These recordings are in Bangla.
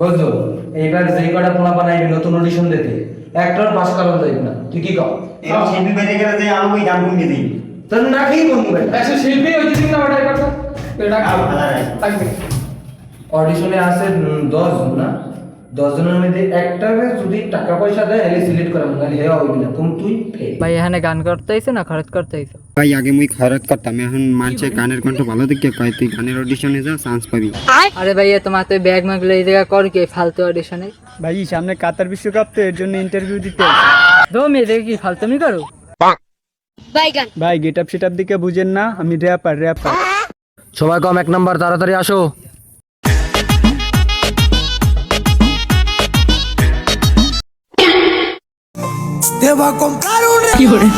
বুঝলো এইবার যে কটা পোলা বানাইবি নতুন অডিশন দিতে একটার পাস করা যাইবে না। তুই কি কও এই শিল্পী বেড়ে গেলে যে আমি ওই দাম কমিয়ে দিই তোর না কি বন্ধু ভাই একশো শিল্পী ওই দিন না ওটাই কথা এটা। অডিশনে আছে উম, দশ জন না? দশ মধ্যে একটা যদি টাকা পয়সা দেয় তাহলে সিলেক্ট করা মানে হে হইবি না। তুমি তুই ভাই এখানে গান করতে আইছো না খরচ করতে আইছো? ভাই আগে মুই খরচ করতাম এখন মানছে গানের কণ্ঠ ভালো দেখে কয় তুই গানের অডিশনে যা চান্স পাবি। আরে ভাইয়া তোমার তো ব্যাগ মাগলে এই জায়গা কর কি ফালতু অডিশনে ভাই সামনে কাতার বিশ্বকাপ তো এর জন্য ইন্টারভিউ দিতে দো মেয়ে দেখে কি ফালতুমি করো? ভাই গেট আপ সেট দিকে বুঝেন না আমি র্যাপার র্যাপার সময় কম এক নাম্বার তাড়াতাড়ি আসো। Te va a comprar un regalo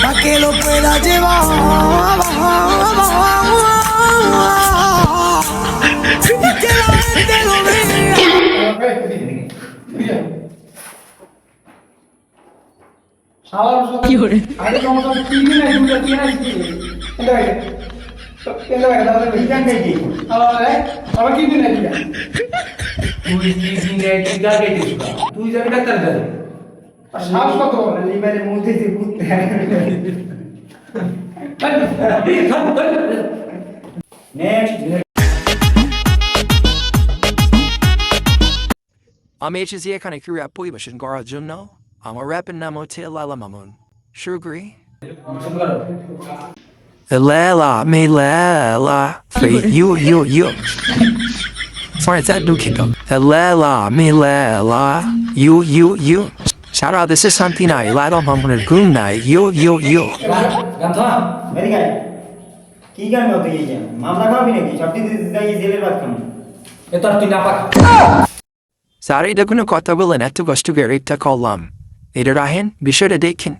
para que lo pueda llevar. Y que la gente lo vea. কি করে আরে কি দিন আছে দুটো তিন আছে কি এটা এটা ভাই জান দেই কি আবার আবার কি দিন আছে তুই কি দিনে কি গা গেটিস তুই যাবি ডাক্তার কাছে সাহস কত বড় লিবারের মধ্যে যে HZA kind of curious boy, but shouldn't go out no. I'm a rapping namo te lala. Lela, me lela, you, you, you. Sorry, it's that new up. Lela, me lela, you, you, you. Shout out, this is something I light on my goon night. You, you, you. গান থামা ভেরি কি গান তুই মামলা খাবি নাকি সব জেলের ভাত খাব এ তোর তুই না পাক Sorry, the gonna kota will and to goes to get to call um. Later, Rahin, be sure to date can.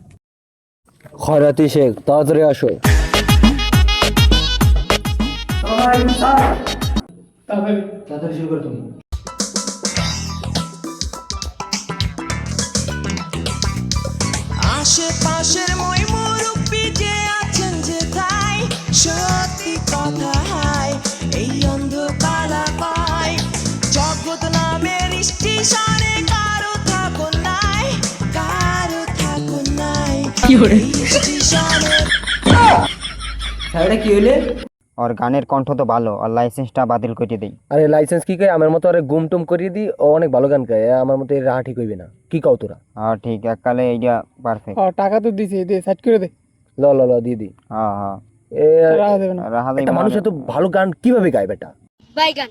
খয়রাতি Sheikh তাড়াতাড়ি আসো তাড়াতাড়ি শুরু করে তুমি আশেপাশের মই মুরব্বি যে আছেন যে তাই সত্যি কথা হাই এই অন্ধকারা পাই জগৎ নামের স্টেশনে কারও থাকুন নাই কারও থাকুন নাই। কি স্টেশনে কি হইলে? ওর গানের কণ্ঠ তো ভালো আর লাইসেন্সটা বাতিল করে দেই আরে লাইসেন্স কি কয় আমার মতো আরে গুম টুম করিয়ে দি ও অনেক ভালো গান গায় আমার মতো এর রাহা ঠিক হইবে না কি কও তোরা আর ঠিক এককালে এইটা পারফেক্ট ও টাকা তো দিছি দে সেট করে দে ল ল ল দি দি হ্যাঁ হ্যাঁ এ রাহা দেবে না রাহা একটা মানুষ এত ভালো গান কীভাবে গায় বেটা বাইগান